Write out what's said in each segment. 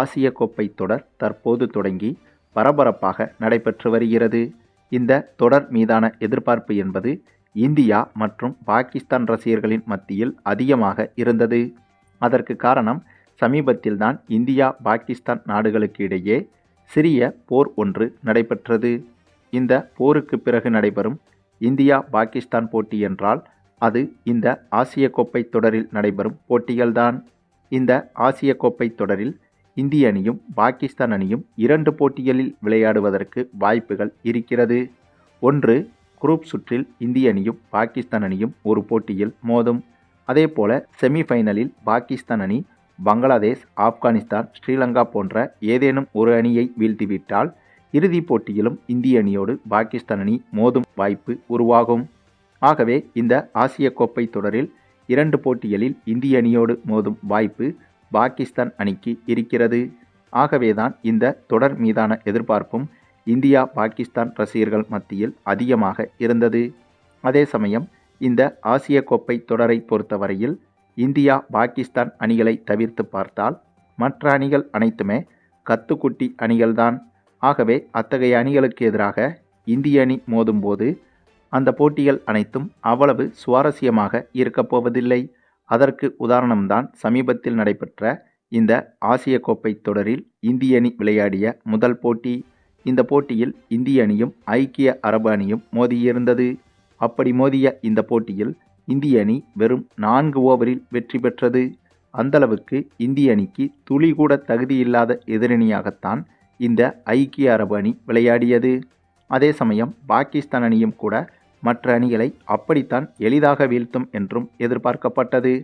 ஆசிய கோப்பை தொடர் தற்போது தொடங்கி பரபரப்பாக நடைபெற்று வருகிறது. இந்த தொடர் மீதான எதிர்பார்ப்பு என்பது இந்தியா மற்றும் பாகிஸ்தான் ரசிகர்களின் மத்தியில் அதிகமாக இருந்தது. அதற்கு காரணம் சமீபத்தில்தான் இந்தியா பாகிஸ்தான் நாடுகளுக்கு இடையே சிறிய போர் ஒன்று நடைபெற்றது. இந்த போருக்கு பிறகு நடைபெறும் இந்தியா பாகிஸ்தான் போட்டி என்றால் அது இந்த ஆசிய கோப்பை தொடரில் நடைபெறும் போட்டிகள்தான். இந்த ஆசிய கோப்பை தொடரில் இந்திய அணியும் பாகிஸ்தான் அணியும் இரண்டு போட்டிகளில் விளையாடுவதற்கு வாய்ப்புகள் இருக்கிறது. ஒன்று குரூப் சுற்றில் இந்திய அணியும் பாகிஸ்தான் அணியும் ஒரு போட்டியில் மோதும். அதேபோல செமிஃபைனலில் பாகிஸ்தான் அணி பங்களாதேஷ் ஆப்கானிஸ்தான் ஸ்ரீலங்கா போன்ற ஏதேனும் ஒரு அணியை வீழ்த்திவிட்டால் இறுதிப் போட்டியிலும் இந்திய அணியோடு பாகிஸ்தான் அணி மோதும் வாய்ப்பு உருவாகும். ஆகவே இந்த ஆசிய கோப்பை தொடரில் இரண்டு போட்டிகளில் இந்திய அணியோடு மோதும் வாய்ப்பு பாகிஸ்தான் அணிக்கு இருக்கிறது. ஆகவேதான் இந்த தொடர் மீதான எதிர்பார்ப்பும் இந்தியா பாகிஸ்தான் ரசிகர்கள் மத்தியில் அதிகமாக இருந்தது. அதே சமயம் இந்த ஆசிய கோப்பை தொடரை பொறுத்தவரையில் இந்தியா பாகிஸ்தான் அணிகளை தவிர்த்து பார்த்தால் மற்ற அணிகள் அனைத்துமே கத்துக்குட்டி அணிகள்தான். ஆகவே அத்தகைய அணிகளுக்கு எதிராக இந்திய அணி மோதும்போது அந்த போட்டிகள் அனைத்தும் அவ்வளவு சுவாரஸ்யமாக இருக்கப் போவதில்லை. அதற்கு உதாரணம்தான் சமீபத்தில் நடைபெற்ற இந்த ஆசிய கோப்பை தொடரில் இந்திய அணி விளையாடிய முதல் போட்டி. இந்த போட்டியில் இந்திய அணியும் ஐக்கிய அரபு அணியும் மோதியிருந்தது. அப்படி மோதிய இந்த போட்டியில் இந்திய அணி வெறும் நான்கு ஓவரில் வெற்றி பெற்றது. அந்தளவுக்கு இந்திய அணிக்கு துளி கூட தகுதியில்லாத எதிரணியாகத்தான் இந்த ஐக்கிய அரபு அணி விளையாடியது. அதே சமயம் பாகிஸ்தான் அணியும் கூட மற்ற அணிகளை அப்படித்தான் எளிதாக வீழ்த்தும் என்றும் எதிர்பார்க்கப்பட்டது.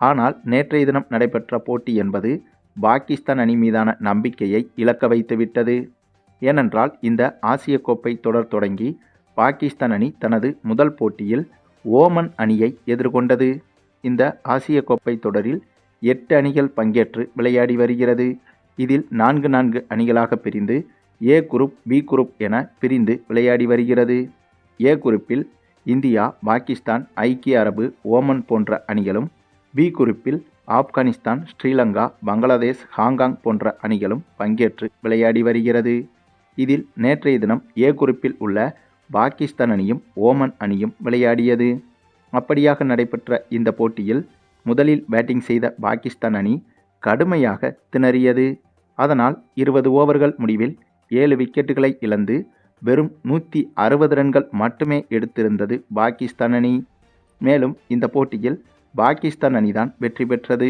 ஆனால் நேற்றைய தினம் நடைபெற்ற போட்டி என்பது பாகிஸ்தான் அணி மீதான நம்பிக்கையை இழக்க வைத்துவிட்டது. ஏனென்றால் இந்த ஆசிய கோப்பை தொடர் தொடங்கி பாகிஸ்தான் அணி தனது முதல் போட்டியில் ஓமன் அணியை எதிர்கொண்டது. இந்த ஆசிய கோப்பை தொடரில் எட்டு அணிகள் பங்கேற்று விளையாடி வருகிறது. இதில் நான்கு நான்கு அணிகளாக பிரிந்து ஏ குரூப் பி குரூப் என பிரிந்து விளையாடி வருகிறது. ஏ குறிப்பில் இந்தியா பாகிஸ்தான் ஐக்கிய அரபு ஓமன் போன்ற அணிகளும் பி குறிப்பில் ஆப்கானிஸ்தான் ஸ்ரீலங்கா பங்களாதேஷ் ஹாங்காங் போன்ற அணிகளும் பங்கேற்று விளையாடி வருகிறது. இதில் நேற்றைய தினம் ஏ குறிப்பில் உள்ள பாகிஸ்தான் அணியும் ஓமன் அணியும் விளையாடியது. அப்படியாக நடைபெற்ற இந்த போட்டியில் முதலில் பேட்டிங் செய்த பாகிஸ்தான் அணி கடுமையாக திணறியது. அதனால் இருபது ஓவர்கள் முடிவில் ஏழு விக்கெட்டுகளை இழந்து வெறும் நூற்றி அறுபது ரன்கள் மட்டுமே எடுத்திருந்தது பாகிஸ்தான் அணி. மேலும் இந்த போட்டியில் பாகிஸ்தான் அணிதான் வெற்றி பெற்றது.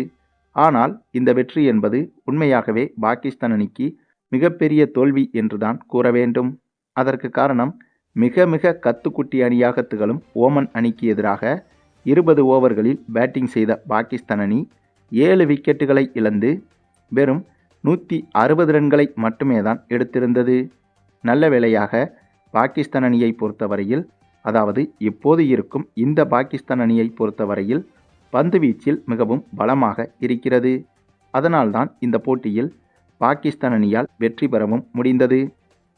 ஆனால் இந்த வெற்றி என்பது உண்மையாகவே பாகிஸ்தான் அணிக்கு மிகப்பெரிய தோல்வி என்றுதான் கூற வேண்டும். அதற்கு காரணம் மிக மிக கத்துக்குட்டி அணியாக திகழும் ஓமன் அணிக்கு எதிராக இருபது ஓவர்களில் பேட்டிங் செய்த பாகிஸ்தான் அணி ஏழு விக்கெட்டுகளை இழந்து வெறும் நூற்றி அறுபது ரன்களை மட்டுமே தான் எடுத்திருந்தது. நல்ல வேளையாக பாகிஸ்தான் அணியை பொறுத்தவரையில் அதாவது இப்போது இருக்கும் இந்த பாகிஸ்தான் அணியை பொறுத்தவரையில் பந்து வீச்சில் மிகவும் பலமாக இருக்கிறது. அதனால்தான் இந்த போட்டியில் பாகிஸ்தான் அணியால் வெற்றி பெறவும் முடிந்தது.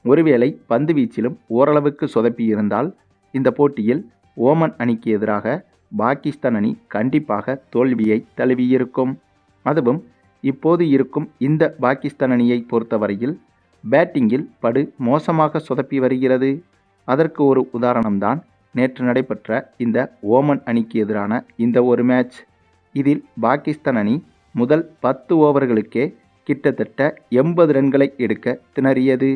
ஒருவேளை பந்து வீச்சிலும் ஓரளவுக்கு சொதப்பியிருந்தால் இந்த போட்டியில் ஓமன் அணிக்கு எதிராக பாகிஸ்தான் அணி கண்டிப்பாக தோல்வியை தழுவியிருக்கும். அதுவும் இப்போது இருக்கும் இந்த பாகிஸ்தான் அணியை பொறுத்தவரையில் பேட்டிங்கில் படு மோசமாக சொதப்பி வருகிறது. அதற்கு ஒரு உதாரணம்தான் நேற்று நடைபெற்ற இந்த ஓமன் அணிக்கு எதிரான இந்த ஒரு மேட்ச். இதில் பாகிஸ்தான் அணி முதல் பத்து ஓவர்களுக்கே கிட்டத்தட்ட எண்பது ரன்களை எடுக்க திணறியது.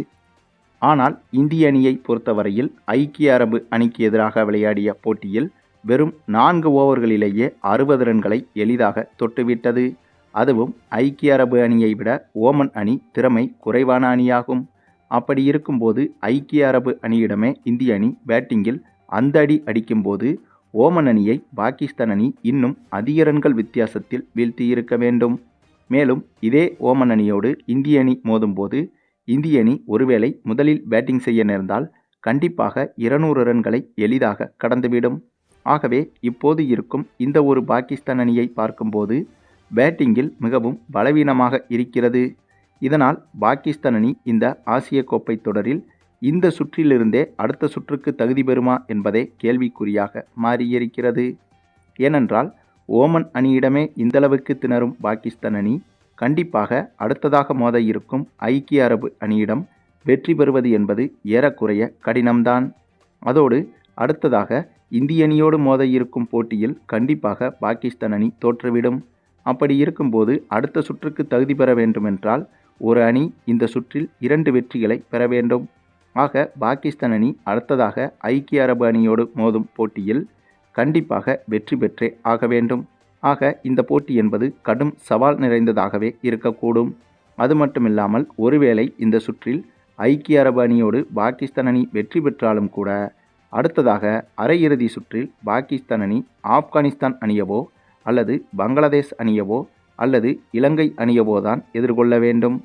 ஆனால் இந்திய அணியை பொறுத்தவரையில் ஐக்கிய அரபு அணிக்கு எதிராக விளையாடிய போட்டியில் வெறும் நான்கு ஓவர்களிலேயே அறுபது ரன்களை எளிதாக தொட்டுவிட்டது. அதுவும் ஐக்கிய அரபு அணியை விட ஓமன் அணி திறமை குறைவான அணியாகும். அப்படி இருக்கும்போது ஐக்கிய அரபு அணியிடமே இந்திய அணி பேட்டிங்கில் அந்த அடி அடிக்கும்போது ஓமன் அணியை பாகிஸ்தான் அணி இன்னும் அதிக ரன்கள் வித்தியாசத்தில் வீழ்த்தியிருக்க வேண்டும். மேலும் இதே ஓமன் அணியோடு இந்திய அணி மோதும்போது இந்திய அணி ஒருவேளை முதலில் பேட்டிங் செய்ய நேர்ந்தால் கண்டிப்பாக இருநூறு ரன்களை எளிதாக கடந்துவிடும். ஆகவே இப்போது இருக்கும் இந்த ஒரு பாகிஸ்தான் அணியை பார்க்கும்போது பேட்டிங்கில் மிகவும் பலவீனமாக இருக்கிறது. இதனால் பாகிஸ்தான் அணி இந்த ஆசிய கோப்பை தொடரில் இந்த சுற்றிலிருந்தே அடுத்த சுற்றுக்கு தகுதி பெறுமா என்பதே கேள்விக்குறியாக மாறியிருக்கிறது. ஏனென்றால் ஓமன் அணியிடமே இந்தளவுக்கு திணறும் பாகிஸ்தான் அணி கண்டிப்பாக அடுத்ததாக மோத இருக்கும் ஐக்கிய அரபு அணியிடம் வெற்றி பெறுவது என்பது ஏறக்குறைய கடினம்தான். அதோடு அடுத்ததாக இந்திய அணியோடு மோத இருக்கும் போட்டியில் கண்டிப்பாக பாகிஸ்தான் அணி தோற்றுவிடும். அப்படி இருக்கும்போது அடுத்த சுற்றுக்கு தகுதி பெற வேண்டுமென்றால் ஒரு அணி இந்த சுற்றில் இரண்டு வெற்றிகளை பெற வேண்டும். ஆக பாகிஸ்தான் அணி அடுத்ததாக ஐக்கிய அரபு அணியோடு மோதும் போட்டியில் கண்டிப்பாக வெற்றி பெற்றே ஆக வேண்டும். ஆக இந்த போட்டி என்பது கடும் சவால் நிறைந்ததாகவே இருக்கக்கூடும். அது மட்டுமில்லாமல் ஒருவேளை இந்த சுற்றில் ஐக்கிய அரபு அணியோடு பாகிஸ்தான் அணி வெற்றி பெற்றாலும் கூட அடுத்ததாக அரையிறுதி சுற்றில் பாகிஸ்தான் அணி ஆப்கானிஸ்தான் அணியவோ அல்லது பங்களாதேஷ் அணியவோ அல்லது இலங்கை அணியவோ தான் எதிர்கொள்ள வேண்டும்.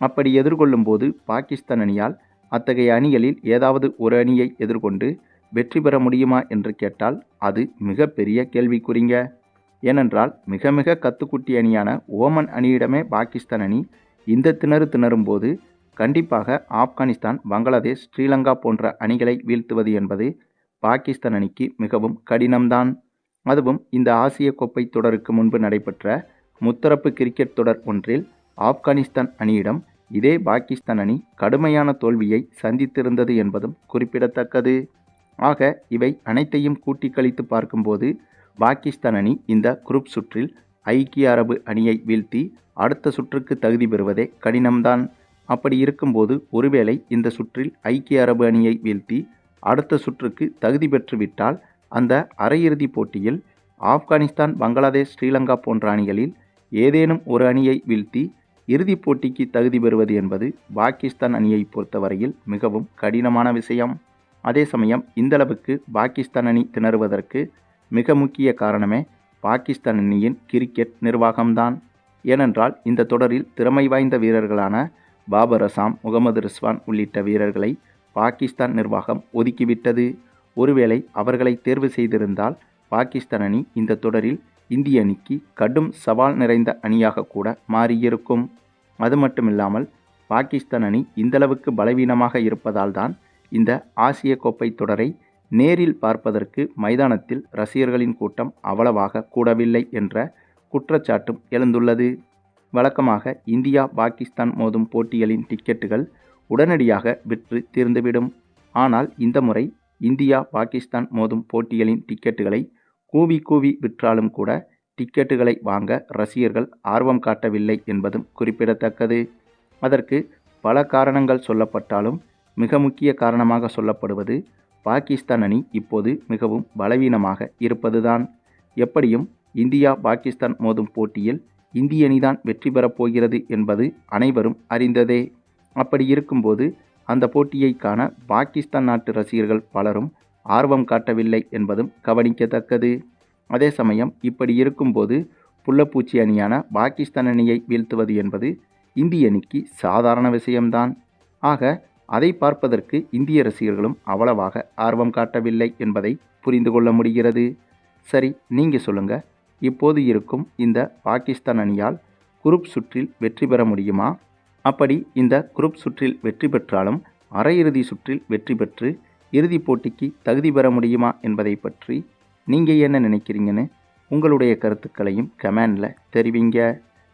அப்படி எதிர்கொள்ளும் போது பாகிஸ்தான் அணியால் அத்தகைய அணிகளில் ஏதாவது ஒரு அணியை எதிர்கொண்டு வெற்றி பெற முடியுமா என்று கேட்டால் அது மிகப்பெரிய கேள்விக்குறிங்க. ஏனென்றால் மிக மிக கத்துக்குட்டி அணியான ஓமன் அணியிடமே பாகிஸ்தான் அணி இந்த திணறு திணறும் போது கண்டிப்பாக ஆப்கானிஸ்தான் பங்களாதேஷ் ஸ்ரீலங்கா போன்ற அணிகளை வீழ்த்துவது என்பது பாகிஸ்தான் அணிக்கு மிகவும் கடினம்தான். அதுவும் இந்த ஆசிய கோப்பை தொடருக்கு முன்பு நடைபெற்ற முத்தரப்பு கிரிக்கெட் தொடர் ஒன்றில் ஆப்கானிஸ்தான் அணியிடம் இதே பாகிஸ்தான் அணி கடுமையான தோல்வியை சந்தித்திருந்தது என்பதும் குறிப்பிடத்தக்கது. ஆக இவை அனைத்தையும் கூட்டி கழித்து பார்க்கும்போது பாகிஸ்தான் அணி இந்த குரூப் சுற்றில் ஐக்கிய அரபு அணியை வீழ்த்தி அடுத்த சுற்றுக்கு தகுதி பெறுவதே கடினம்தான். அப்படி இருக்கும்போது ஒருவேளை இந்த சுற்றில் ஐக்கிய அரபு அணியை வீழ்த்தி அடுத்த சுற்றுக்கு தகுதி பெற்றுவிட்டால் அந்த அரையிறுதிப் போட்டியில் ஆப்கானிஸ்தான் பங்களாதேஷ் ஸ்ரீலங்கா போன்ற அணிகளில் ஏதேனும் ஒரு அணியை வீழ்த்தி இறுதிப் போட்டிக்கு தகுதி பெறுவது என்பது பாகிஸ்தான் அணியை பொறுத்தவரையில் மிகவும் கடினமான விஷயம். அதே சமயம் இந்தளவுக்கு பாகிஸ்தான் அணி திணறுவதற்கு மிக முக்கிய காரணமே பாகிஸ்தான் அணியின் கிரிக்கெட் நிர்வாகம்தான். ஏனென்றால் இந்த தொடரில் திறமை வாய்ந்த வீரர்களான பாபர் அசாம் முகமது ரிஸ்வான் உள்ளிட்ட வீரர்களை பாகிஸ்தான் நிர்வாகம் ஒதுக்கிவிட்டது. ஒருவேளை அவர்களை தேர்வு செய்திருந்தால் பாகிஸ்தான் அணி இந்த தொடரில் இந்திய அணிக்கு கடும் சவால் நிறைந்த அணியாக கூட மாறியிருக்கும். அது மட்டுமில்லாமல் பாகிஸ்தான் அணி இந்தளவுக்கு பலவீனமாக இருப்பதால் தான் இந்த ஆசிய கோப்பை தொடரை நேரில் பார்ப்பதற்கு மைதானத்தில் ரசிகர்களின் கூட்டம் அவ்வளவாக கூடவில்லை என்ற குற்றச்சாட்டும் எழுந்துள்ளது. வழக்கமாக இந்தியா பாகிஸ்தான் மோதும் போட்டிகளின் டிக்கெட்டுகள் உடனடியாக விற்று தீர்ந்துவிடும். ஆனால் இந்த முறை இந்தியா பாகிஸ்தான் மோதும் போட்டிகளின் டிக்கெட்டுகளை கூவி கூவி விற்றாலும் கூட டிக்கெட்டுகளை வாங்க ரசிகர்கள் ஆர்வம் காட்டவில்லை என்பதும் குறிப்பிடத்தக்கது. அதற்கு பல காரணங்கள் சொல்லப்பட்டாலும் மிக முக்கிய காரணமாக சொல்லப்படுவது பாகிஸ்தான் அணி இப்போது மிகவும் பலவீனமாக இருப்பதுதான். எப்படியும் இந்தியா பாகிஸ்தான் மோதும் போட்டியில் இந்திய அணிதான் வெற்றி பெறப் போகிறது என்பது அனைவரும் அறிந்ததே. அப்படி இருக்கும்போது அந்த போட்டியை காண பாகிஸ்தான் நாட்டு ரசிகர்கள் பலரும் ஆர்வம் காட்டவில்லை என்பதும் கவனிக்கத்தக்கது. அதே சமயம் இப்படி இருக்கும்போது புள்ளப்பூச்சி அணியான பாகிஸ்தான் அணியை வீழ்த்துவது என்பது இந்திய அணிக்கு சாதாரண விஷயம்தான். ஆக அதை பார்ப்பதற்கு இந்திய ரசிகர்களும் அவ்வளவாக ஆர்வம் காட்டவில்லை என்பதை புரிந்து கொள்ள முடிகிறது. சரி நீங்கள் சொல்லுங்கள் இப்போது இருக்கும் இந்த பாகிஸ்தான் அணியால் குரூப் சுற்றில் வெற்றி பெற முடியுமா? அப்படி இந்த குரூப் சுற்றில் வெற்றி பெற்றாலும் அரையிறுதி சுற்றில் வெற்றி பெற்று இறுதிப் போட்டிக்கு தகுதி பெற முடியுமா என்பதை பற்றி நீங்கள் என்ன நினைக்கிறீங்கன்னு உங்களுடைய கருத்துக்களையும் கமெண்டில் தெரிவிங்க.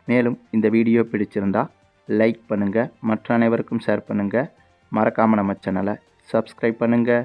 மேலும் இந்த வீடியோ பிடிச்சிருந்தா லைக் பண்ணுங்கள் மற்ற அனைவருக்கும் ஷேர் பண்ணுங்கள் மறக்காமல் நம்ம சேனலை சப்ஸ்கிரைப் பண்ணுங்கள்